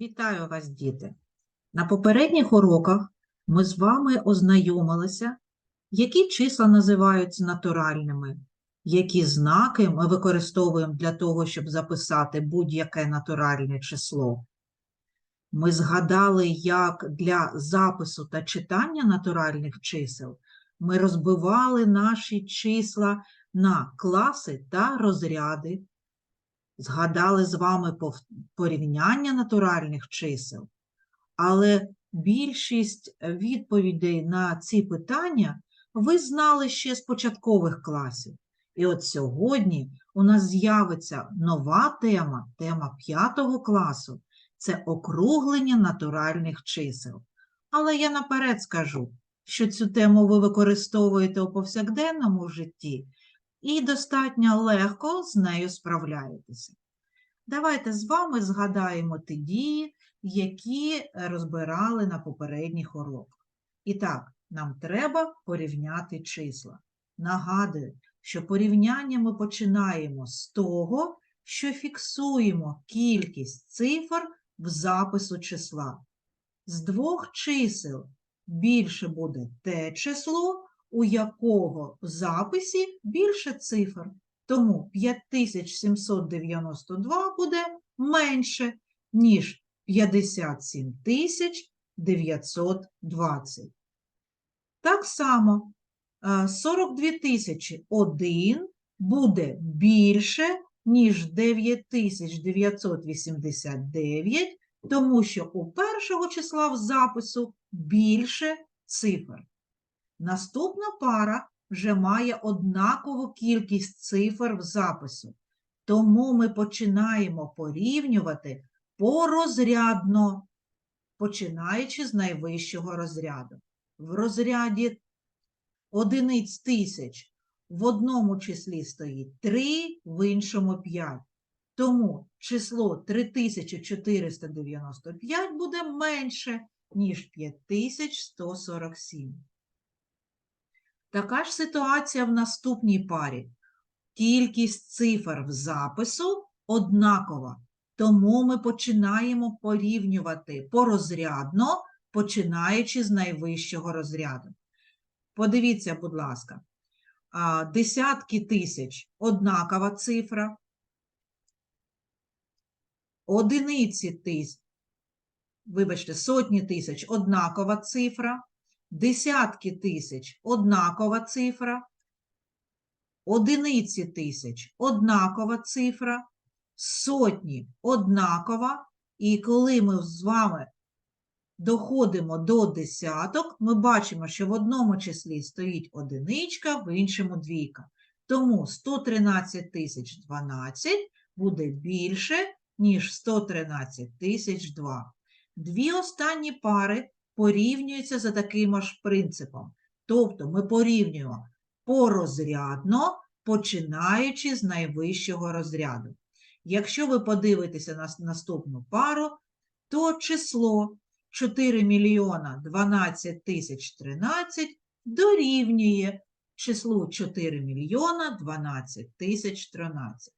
Вітаю вас, діти! На попередніх уроках ми з вами ознайомилися, які числа називаються натуральними, які знаки ми використовуємо для того, щоб записати будь-яке натуральне число. Ми згадали, як для запису та читання натуральних чисел ми розбивали наші числа на класи та розряди. Згадали з вами порівняння натуральних чисел, але більшість відповідей на ці питання ви знали ще з початкових класів. І от сьогодні у нас з'явиться нова тема, тема 5 класу це округлення натуральних чисел. Але я наперед скажу, що цю тему ви використовуєте у повсякденному житті і достатньо легко з нею справляєтеся. Давайте з вами згадаємо ті дії, які розбирали на попередніх уроках. І так, нам треба порівняти числа. Нагадую, що порівняння ми починаємо з того, що фіксуємо кількість цифр в запису числа. З двох чисел більше буде те число, у якого в записі більше цифр. Тому 5792 буде менше, ніж 57920. Так само е, 42 тисячі 1 буде більше, ніж 9989, тому що у першого числа в запису більше цифр. Наступна пара вже має однакову кількість цифр в запису. Тому ми починаємо порівнювати порозрядно, починаючи з найвищого розряду. В розряді одиниць тисяч в одному числі стоїть 3, в іншому 5. Тому число 3495 буде менше, ніж 5147. Така ж ситуація в наступній парі. Кількість цифр в запису однакова, тому ми починаємо порівнювати порозрядно, починаючи з найвищого розряду. Подивіться, будь ласка, десятки тисяч однакова цифра, одиниці тисяч, вибачте, сотні тисяч однакова цифра, десятки тисяч однакова цифра, одиниці тисяч однакова цифра, сотні однакова, і коли ми з вами доходимо до десяток, ми бачимо, що в одному числі стоїть одиничка, в іншому двійка. Тому 113 тисяч 12 буде більше, ніж 113 тисяч 2. Дві останні пари порівнюються за таким ж принципом. Тобто ми порівнюємо порозрядно, починаючи з найвищого розряду. Якщо ви подивитеся на наступну пару, то число 4 мільйона 12 тисяч 13 дорівнює числу 4 мільйона 12 тисяч 13.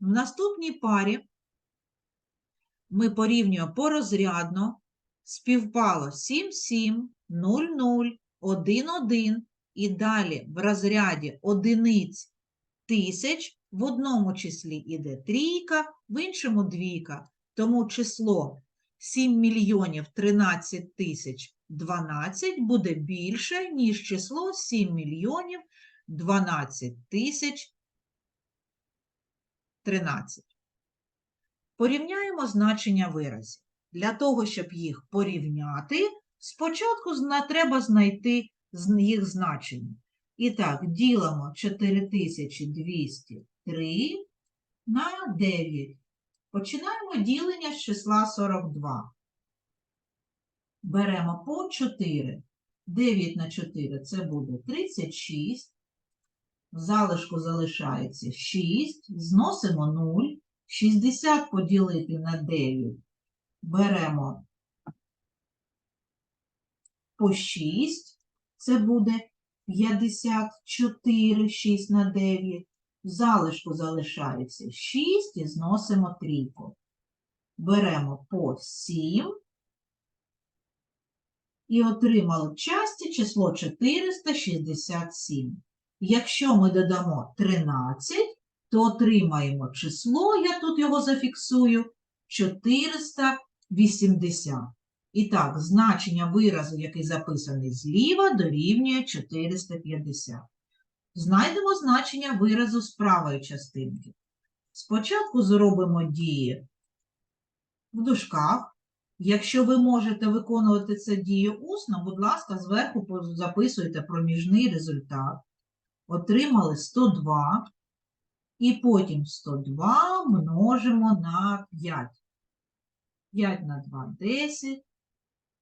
В наступній парі ми порівнюємо порозрядно, співпало 7, 7, 0, 0, 1, 1 і далі в розряді одиниць тисяч в одному числі іде трійка, в іншому двійка. Тому число 7 мільйонів 13 тисяч 12 буде більше, ніж число 7 мільйонів 12 тисяч 13. Порівняємо значення виразів. Для того, щоб їх порівняти, спочатку треба знайти їх значення. І так, ділимо 4203 на 9. Починаємо ділення з числа 42. Беремо по 4. 9 на 4 це буде 36. В залишку залишається 6. Зносимо 0. 60 поділити на 9. Беремо по 6. Це буде 54, 6 на 9. В залишку залишається 6 і зносимо трійку. беремо по 7 і отримали в часті число 467. Якщо ми додамо 13, то отримаємо число, я тут його зафіксую, 480. І так, значення виразу, який записаний зліва, дорівнює 450. Знайдемо значення виразу з правої частинки. Спочатку зробимо дії в дужках. Якщо ви можете виконувати це дію усно, будь ласка, зверху записуйте проміжний результат. Отримали 102, і потім 102 множимо на 5. 5 на 2 – 10,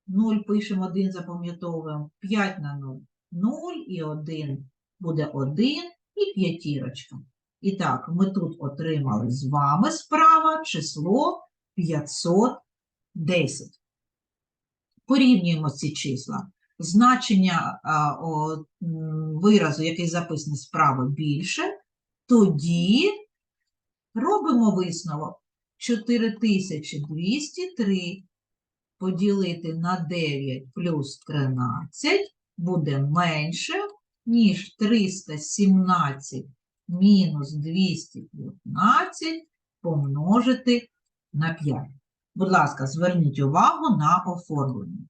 0 пишемо 1, запам'ятовуємо, 5 на 0 – 0, і 1 буде 1, і п'ятірочка. І так, ми тут отримали з вами справа число 510. Порівнюємо ці числа. Значення а, о, виразу, який записаний справа, більше, тоді робимо висновок 4203 поділити на 9 плюс 13 буде менше, ніж 317 мінус 215 помножити на 5. Будь ласка, зверніть увагу на оформлення.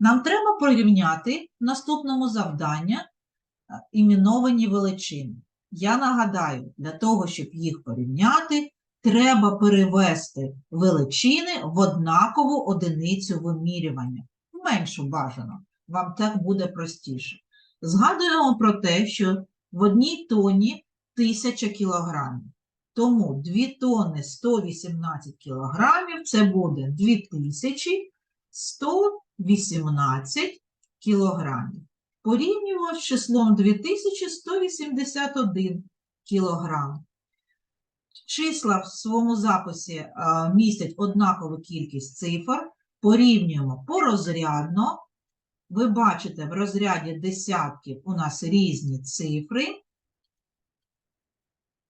Нам треба порівняти в наступному завдання е, іменовані величини. Я нагадаю, для того, щоб їх порівняти, треба перевести величини в однакову одиницю вимірювання. Меншу бажано. Вам так буде простіше. Згадуємо про те, що в одній тоні 1000 кілограмів. Тому 2 тонни 118 кілограмів це буде 2118 кілограмів. Порівнюємо з числом 2181 кілограм. Числа в своєму записі містять однакову кількість цифр. Порівнюємо порозрядно. Ви бачите, в розряді десятків у нас різні цифри.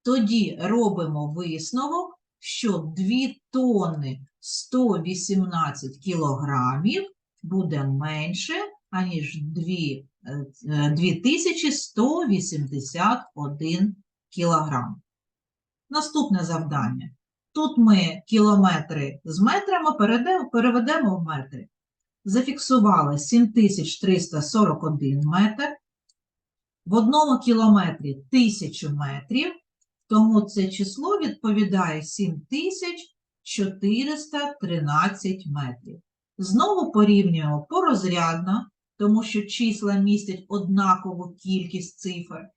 Тоді робимо висновок, що 2 тонни 118 кілограмів буде менше, аніж 2, е, е, 2181 кілограм. Наступне завдання. Тут ми кілометри з метрами переведемо в метри. Зафіксували 7341 метр. В одному кілометрі 1000 метрів, тому це число відповідає 7413 метрів. Знову порівнюємо порозрядно, тому що числа містять однакову кількість цифр.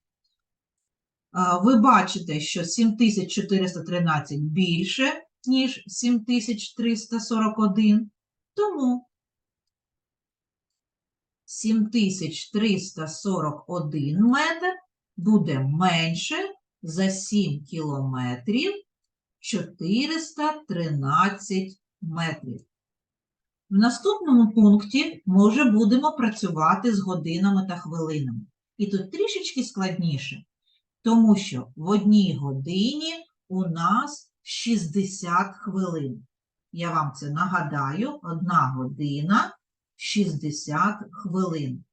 Ви бачите, що 7413 більше, ніж 7341, тому 7341 метр буде менше за 7 кілометрів 413 метрів. В наступному пункті ми вже будемо працювати з годинами та хвилинами. І тут трішечки складніше, тому що в одній годині у нас 60 хвилин. Я вам це нагадаю, одна година 60 хвилин.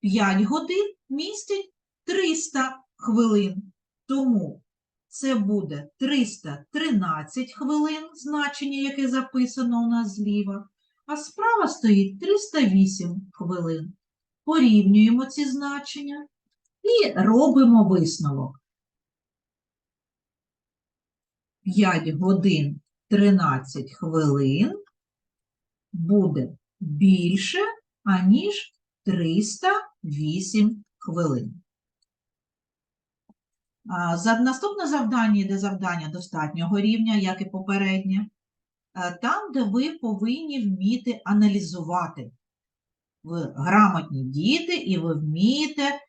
5 годин містять 300 хвилин. Тому це буде 313 хвилин, значення, яке записано у нас зліва, а справа стоїть 308 хвилин. Порівнюємо ці значення і робимо висновок. 5 годин 13 хвилин буде більше, аніж 308 хвилин. Наступне завдання йде завдання достатнього рівня, як і попереднє, е, там, де ви повинні вміти аналізувати. Ви грамотні діти, і ви вмієте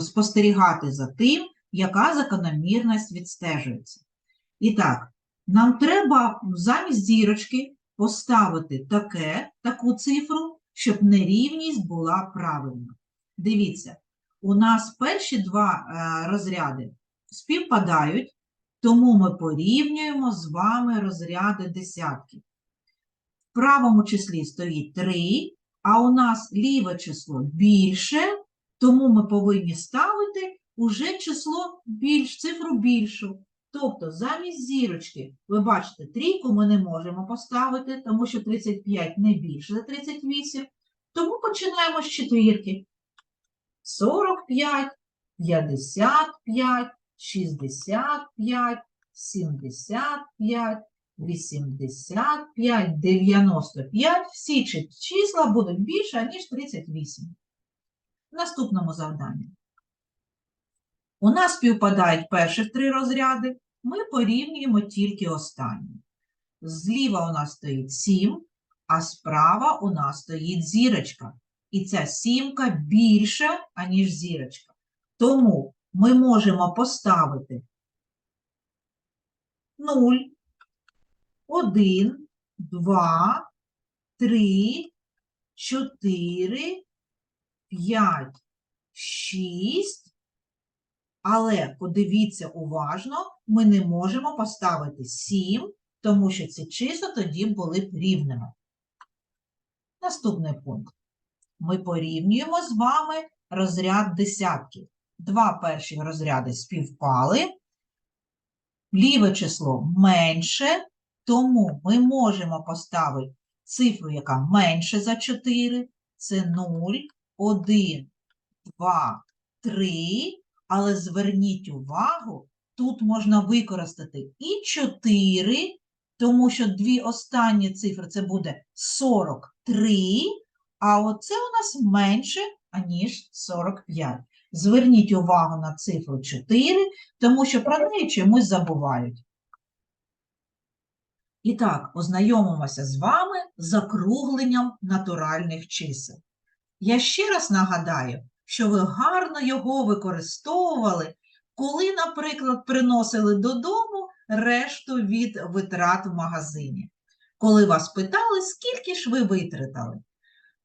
спостерігати за тим, яка закономірність відстежується. І так, нам треба замість зірочки поставити таке, таку цифру, щоб нерівність була правильна. Дивіться, у нас перші два е, розряди співпадають, тому ми порівнюємо з вами розряди десятків. В правому числі стоїть 3, а у нас ліве число більше, тому ми повинні ставити уже число більш, цифру більшу. Тобто замість зірочки, ви бачите, трійку ми не можемо поставити, тому що 35 не більше за 38. Тому починаємо з четвірки. 45, 55, 65, 75, 85, 95. Всі числа будуть більше, ніж 38. В наступному завданні. У нас співпадають перших три розряди, ми порівнюємо тільки останні. Зліва у нас стоїть 7, а справа у нас стоїть зірочка. І ця сімка більша, аніж зірочка. Тому ми можемо поставити 0, 1, 2, 3, 4, 5, 6. Але подивіться уважно, ми не можемо поставити 7, тому що ці числа тоді були б рівними. Наступний пункт. Ми порівнюємо з вами розряд десятків. Два перші розряди співпали. Ліве число менше, тому ми можемо поставити цифру, яка менше за 4. Це 0, 1, 2, 3. Але зверніть увагу, тут можна використати і 4, тому що дві останні цифри це буде 43, а оце у нас менше, аніж 45. Зверніть увагу на цифру 4, тому що про неї чомусь забувають. І так, ознайомимося з вами з закругленням натуральних чисел. Я ще раз нагадаю, що ви гарно його використовували, коли, наприклад, приносили додому решту від витрат в магазині. Коли вас питали, скільки ж ви витратили.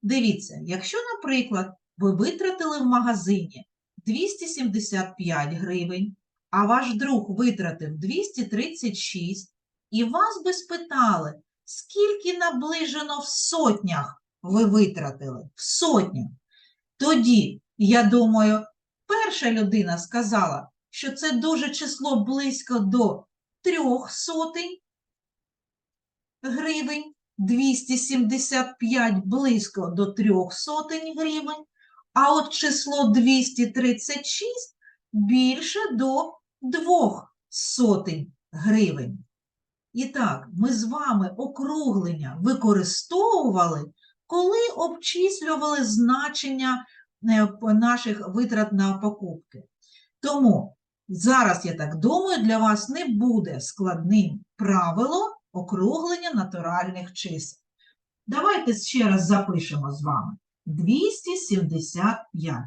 Дивіться, якщо, наприклад, ви витратили в магазині 275 гривень, а ваш друг витратив 236, і вас би спитали, скільки наближено в сотнях ви витратили? В сотнях. Тоді, я думаю, перша людина сказала, що це дуже число близько до трьох сотень гривень, 275 близько до трьох сотень гривень, а от число 236 більше до двох сотень гривень. І так, ми з вами округлення використовували, коли обчислювали значення е, наших витрат на покупки. Тому зараз, я так думаю, для вас не буде складним правило округлення натуральних чисел. Давайте ще раз запишемо з вами. 275.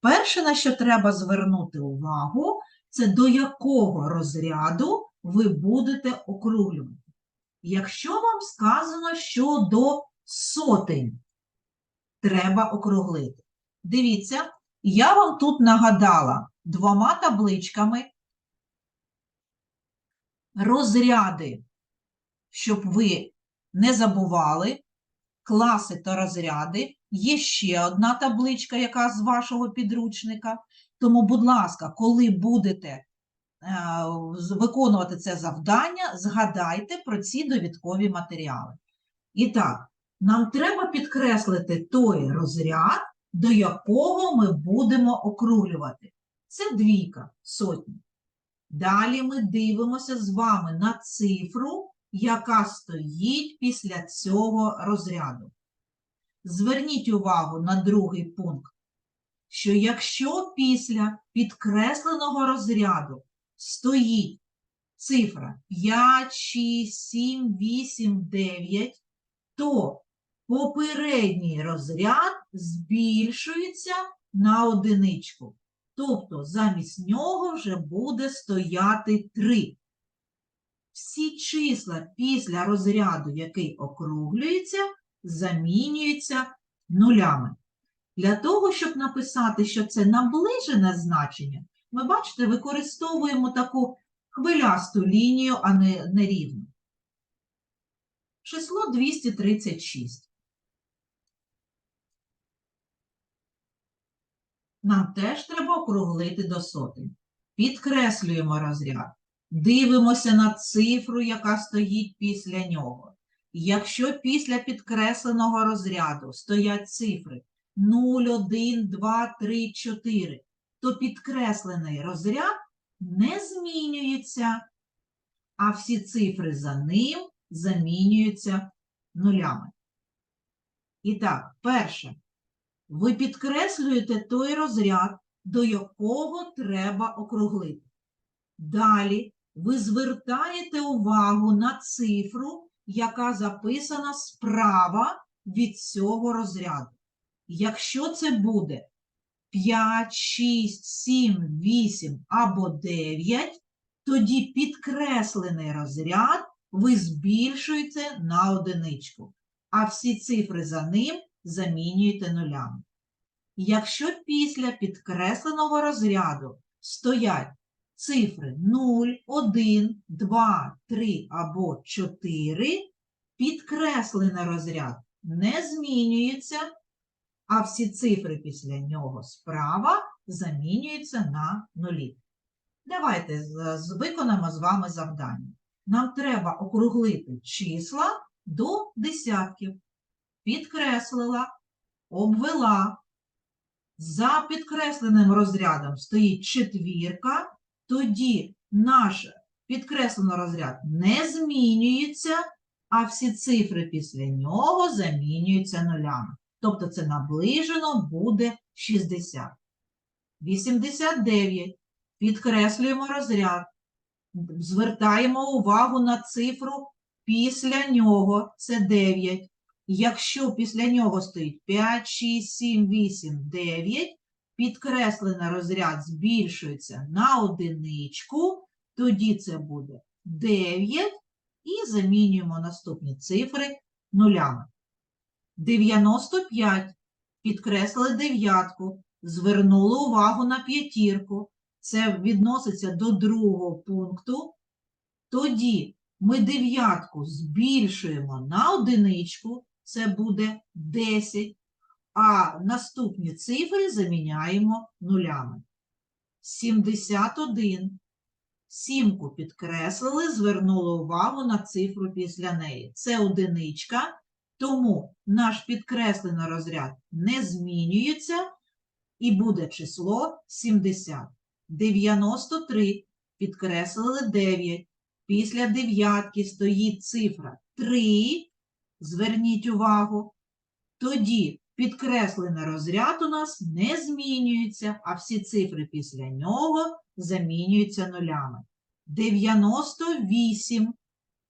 Перше, на що треба звернути увагу, це до якого розряду ви будете округлювати. Якщо вам сказано, що до сотень треба округлити. Дивіться, я вам тут нагадала двома табличками розряди, щоб ви не забували, класи та розряди. Є ще одна табличка, яка з вашого підручника. Тому, будь ласка, коли будете е, виконувати це завдання, згадайте про ці довідкові матеріали. І так, нам треба підкреслити той розряд, до якого ми будемо округлювати. Це двійка, сотні. Далі ми дивимося з вами на цифру, яка стоїть після цього розряду. Зверніть увагу на другий пункт, що якщо після підкресленого розряду стоїть цифра 5, 6, 7, 8, 9, то попередній розряд збільшується на одиничку. Тобто замість нього вже буде стояти 3. Всі числа після розряду, який округлюється, замінюються нулями. Для того, щоб написати, що це наближене значення, ми, бачите, використовуємо таку хвилясту лінію, а не, не рівну. Число 236. Нам теж треба округлити до сотень. Підкреслюємо розряд. Дивимося на цифру, яка стоїть після нього. Якщо після підкресленого розряду стоять цифри 0, 1, 2, 3, 4, то підкреслений розряд не змінюється, а всі цифри за ним замінюються нулями. І так, перше. Ви підкреслюєте той розряд, до якого треба округлити. Далі ви звертаєте увагу на цифру, яка записана справа від цього розряду. Якщо це буде 5, 6, 7, 8 або 9, тоді підкреслений розряд ви збільшуєте на одиничку, а всі цифри за ним замінюєте нулями. Якщо після підкресленого розряду стоять цифри 0, 1, 2, 3 або 4, підкреслений розряд не змінюється, а всі цифри після нього справа замінюються на нулі. Давайте виконаємо з вами завдання. Нам треба округлити числа до десятків. Підкреслила, обвела. За підкресленим розрядом стоїть четвірка, тоді наш підкреслений розряд не змінюється, а всі цифри після нього замінюються нулями. Тобто це наближено буде 60. 89. Підкреслюємо розряд. Звертаємо увагу на цифру після нього. Це 9. Якщо після нього стоїть 5, 6, 7, 8, 9, підкреслений розряд збільшується на одиничку, тоді це буде 9 і замінюємо наступні цифри нулями. 95. Підкреслили дев'ятку, звернули увагу на п'ятірку. Це відноситься до другого пункту. Тоді ми дев'ятку збільшуємо на одиничку, це буде 10, а наступні цифри заміняємо нулями. 71. Сімку підкреслили, звернули увагу на цифру після неї. Це одиничка, тому наш підкреслений розряд не змінюється і буде число 70. 93 підкреслили 9. Після дев'ятки стоїть цифра 3. Зверніть увагу. Тоді підкреслений розряд у нас не змінюється, а всі цифри після нього замінюються нулями. 98.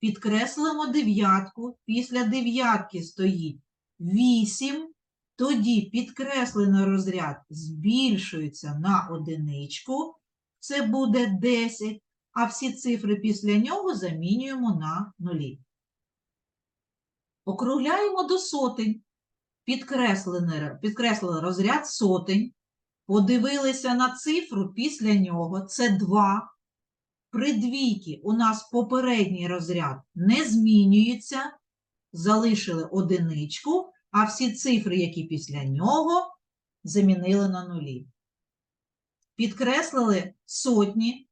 Підкреслимо дев'ятку. Після дев'ятки стоїть 8. Тоді підкреслений розряд збільшується на одиничку. Це буде 10 а всі цифри після нього замінюємо на нулі. Округляємо до сотень. Підкреслений, підкреслили розряд сотень. Подивилися на цифру після нього. Це 2. При двійки у нас попередній розряд не змінюється. Залишили одиничку, а всі цифри, які після нього, замінили на нулі. Підкреслили сотні.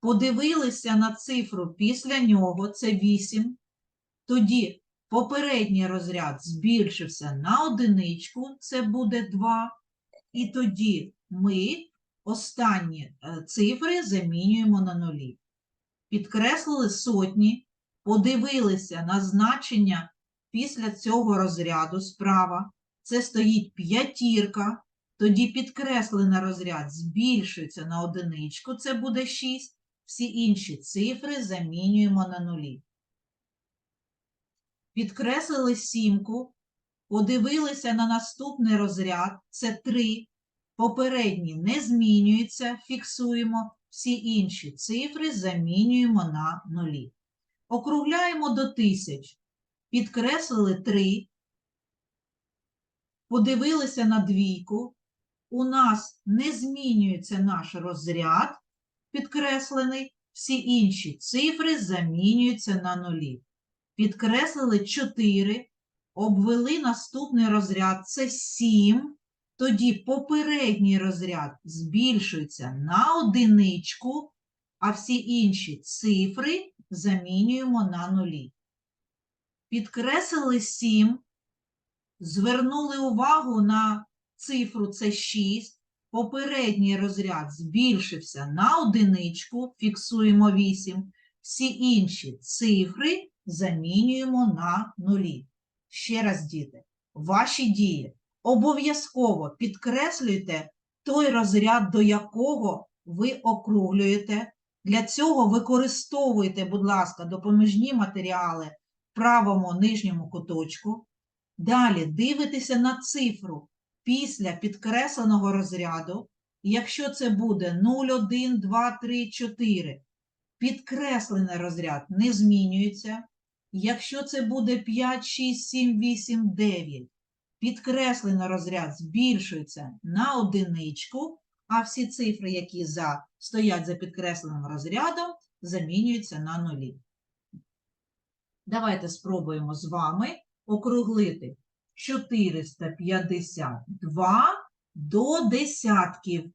Подивилися на цифру після нього, це 8. Тоді попередній розряд збільшився на одиничку, це буде 2. І тоді ми останні е, цифри замінюємо на нулі. Підкреслили сотні, подивилися на значення після цього розряду справа. Це стоїть п'ятірка. Тоді підкреслений розряд збільшується на одиничку, це буде 6 всі інші цифри замінюємо на нулі. Підкреслили сімку, подивилися на наступний розряд, це 3. Попередні не змінюються, фіксуємо, всі інші цифри замінюємо на нулі. Округляємо до тисяч. Підкреслили 3. Подивилися на двійку. У нас не змінюється наш розряд, підкреслений, всі інші цифри замінюються на нулі. Підкреслили 4, обвели наступний розряд це 7. Тоді попередній розряд збільшується на одиничку, а всі інші цифри замінюємо на нулі. Підкреслили 7, звернули увагу на цифру це 6. Попередній розряд збільшився на одиничку, фіксуємо 8. Всі інші цифри замінюємо на нулі. Ще раз, діти, ваші дії. Обов'язково підкреслюйте той розряд, до якого ви округлюєте. Для цього використовуйте, будь ласка, допоміжні матеріали в правому нижньому куточку. Далі дивитеся на цифру після підкресленого розряду. Якщо це буде 0, 1, 2, 3, 4, підкреслений розряд не змінюється. Якщо це буде 5, 6, 7, 8, 9, підкреслений розряд збільшується на одиничку, а всі цифри, які за, стоять за підкресленим розрядом, замінюються на нулі. Давайте спробуємо з вами округлити 452 до десятків.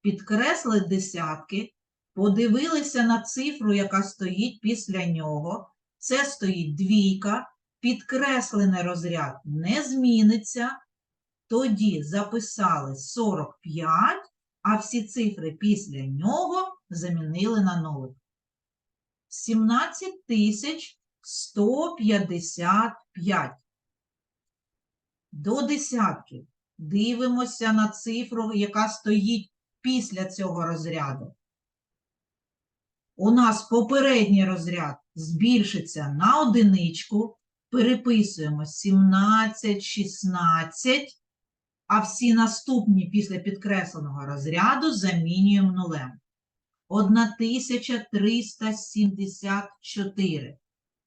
Підкресли десятки, подивилися на цифру, яка стоїть після нього. Це стоїть двійка, підкреслений розряд не зміниться. Тоді записали 45, а всі цифри після нього замінили на 0. 17 155. До десятків. Дивимося на цифру, яка стоїть після цього розряду. У нас попередній розряд збільшиться на одиничку. Переписуємо 17, 16, а всі наступні після підкресленого розряду замінюємо нулем. 1374.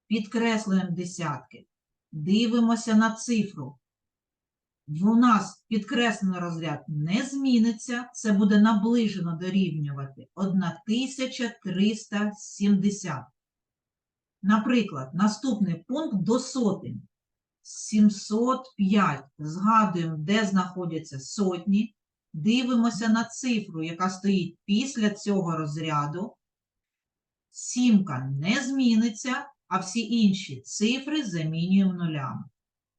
Підкреслюємо десятки. Дивимося на цифру. У нас підкреслений розряд не зміниться, це буде наближено дорівнювати 1370. Наприклад, наступний пункт до сотень. 705. Згадуємо, де знаходяться сотні. Дивимося на цифру, яка стоїть після цього розряду. Сімка не зміниться, а всі інші цифри замінюємо нулями.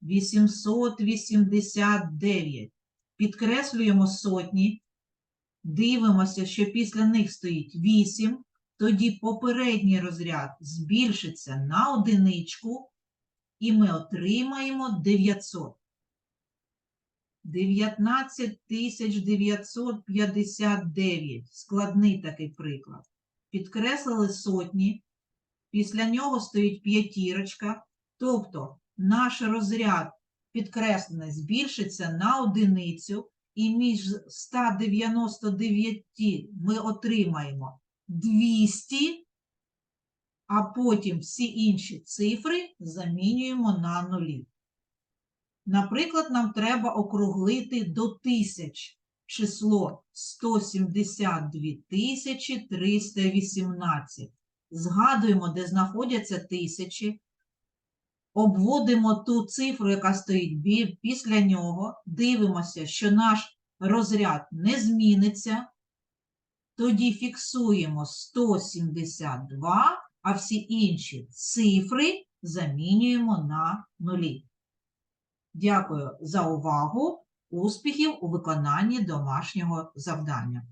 889. Підкреслюємо сотні. Дивимося, що після них стоїть 8. Тоді попередній розряд збільшиться на одиничку, і ми отримаємо 900. 19959. Складний такий приклад. Підкреслили сотні. Після нього стоїть п'ятірочка. Тобто наш розряд підкреслений збільшиться на одиницю, і між 199 ми отримаємо 200, а потім всі інші цифри замінюємо на нулі. Наприклад, нам треба округлити до тисяч число 172 318. Згадуємо, де знаходяться тисячі, обводимо ту цифру, яка стоїть після нього, дивимося, що наш розряд не зміниться. Тоді фіксуємо 172, а всі інші цифри замінюємо на нулі. Дякую за увагу. Успіхів у виконанні домашнього завдання.